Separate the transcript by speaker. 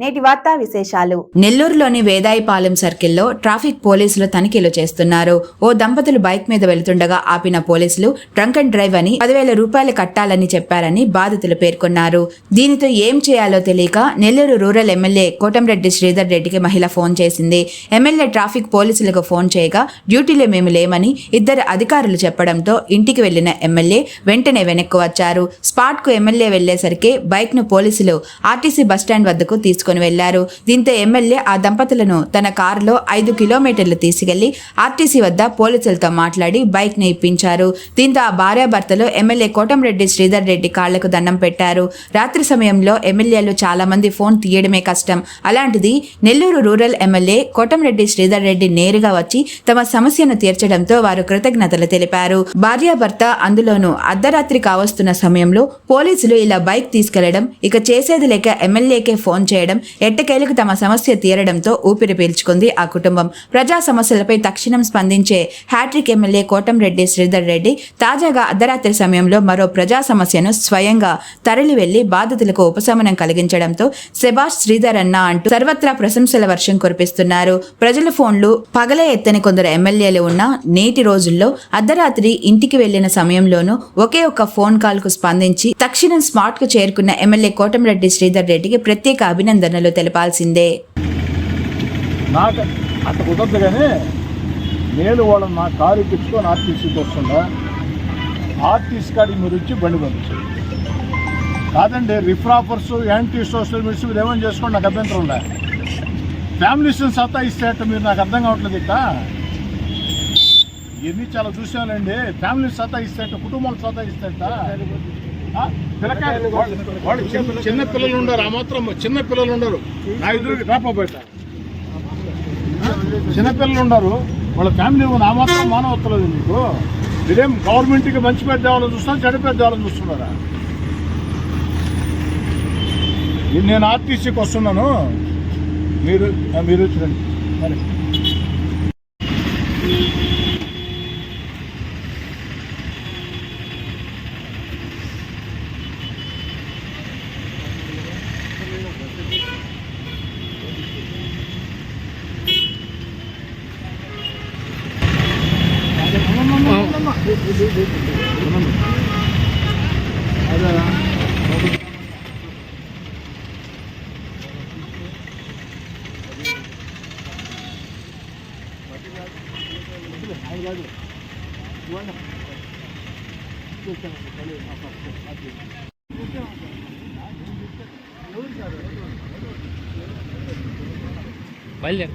Speaker 1: నేటి వార్తా విశేషాలు.
Speaker 2: నెల్లూరులోని వేదాయిపాలెం సర్కిల్లో ట్రాఫిక్ పోలీసులు తనిఖీలు చేస్తున్నారు. ఓ దంపతులు బైక్ మీద వెళుతుండగా ఆపిన పోలీసులు డ్రంక్ అండ్ డ్రైవ్ అని పదివేల రూపాయలు కట్టాలని చెప్పారని బాధితులు పేర్కొన్నారు. దీనితో ఏం చేయాలో తెలియక నెల్లూరు రూరల్ ఎమ్మెల్యే కోటంరెడ్డి శ్రీధర్ రెడ్డికి మహిళ ఫోన్ చేసింది. ఎమ్మెల్యే ట్రాఫిక్ పోలీసులకు ఫోన్ చేయగా డ్యూటీలో మేము లేమని ఇద్దరు అధికారులు చెప్పడంతో ఇంటికి వెళ్ళిన ఎమ్మెల్యే వెంటనే వెనక్కు వచ్చారు. స్పాట్కు ఎమ్మెల్యే వెళ్ళేసరికి బైక్ను పోలీసులు ఆర్టీసీ బస్టాండ్ వద్దకు తీసుకుని వెళ్ళారు. దీంతో ఎమ్మెల్యే ఆ దంపతులను తన కారులో ఐదు కిలోమీటర్లు తీసుకెళ్ళి ఆర్టీసీ వద్ద పోలీసులతో మాట్లాడి బైక్ని ఇప్పించారు. దీంతో ఆ భార్యాభర్తలు ఎమ్మెల్యే కోటంరెడ్డి శ్రీధర్ రెడ్డి కాళ్ళకు దండం పెట్టారు. రాత్రి సమయంలో ఎమ్మెల్యేలు చాలా మంది ఫోన్ తీయడమే కష్టం. అలాంటిది నెల్లూరు రూరల్ ఎమ్మెల్యే కోటంరెడ్డి శ్రీధర్ రెడ్డి నేరుగా వచ్చి తమ సమస్యను తీర్చడంతో వారు కృతజ్ఞతలు తెలిపారు. భార్యాభర్త అందులోనూ అర్ధరాత్రి కావస్తున్న సమయంలో పోలీసులు ఇలా బైక్ తీసుకెళ్ళడం ఇక చేసేది లేక ఎమ్మెల్యేకే ఫోన్ చేయడం ఎట్టకేలకు తమ సమస్య తీరడంతో ఊపిరి పీల్చుకుంది ఆ కుటుంబం. ప్రజా సమస్యలపై తక్షణం స్పందించే hat trick MLA Kotamreddy Sridhar Reddy తాజాగా అర్ధరాత్రి సమయంలో మరో ప్రజా సమస్యను స్వయంగా తరలి వెళ్ళి బాధితులకు ఉపశమనం కలిగించడంతో సెబాష్ శ్రీధర్ అన్న అంటూ సర్వత్రా ప్రశంసల వర్షం కురిపిస్తున్నారు. ప్రజల ఫోన్లు పగలే ఎత్తని కొందరు ఎమ్మెల్యేలు ఉన్న నేటి రోజుల్లో అర్ధరాత్రి ఇంటికి వెళ్ళిన సమయంలోనూ ఒకే ఒక్క ఫోన్ కాల్కు స్పందించి తక్షణం స్మార్ట్కు చేరుకున్న ఎమ్మెల్యే కోటంరెడ్డి శ్రీధర్ రెడ్డికి ప్రత్యేక అభినందనలు తెలపాల్సిందే.
Speaker 3: నాకు అంత కుదరదు కానీ నేను వాళ్ళని నా కారు తెచ్చుకొని ఆర్టీసీకి వస్తుందా ఆర్టీసీ కాడికి మీరు వచ్చి బండి పంపించు కాదండి రిఫ్రాఫర్స్ యాంటీ సోషల్ మీడియా మీరు ఏమైనా చేసుకోండి నాకు అభ్యంతరం ఉందా? ఫ్యామిలీస్ని సత్తా ఇస్తే మీరు నాకు అర్థం కావట్లేదు ఇక ఇవన్నీ చాలా చూసానండి ఫ్యామిలీ సత్తా ఇస్తే కుటుంబాలు సత్తా ఇస్తే వాళ్ళు చిన్న పిల్లలు ఉండరు ఆ మాత్రం చిన్న పిల్లలు ఉండరు. నా ఎదురు రాపబోయట చిన్నపిల్లలు ఉన్నారు వాళ్ళ ఫ్యామిలీ ఉన్న ఆ మాత్రం మానవత్తలేదు మీకు మీరేం గవర్నమెంట్కి మంచి పెద్ద వాళ్ళని చూస్తున్నా చెడు పెద్ద వాళ్ళని చూస్తున్నారా నేను ఆర్టీసీకి వస్తున్నాను. మీరు మీరు వచ్చిరండి మరి బయలుదేరు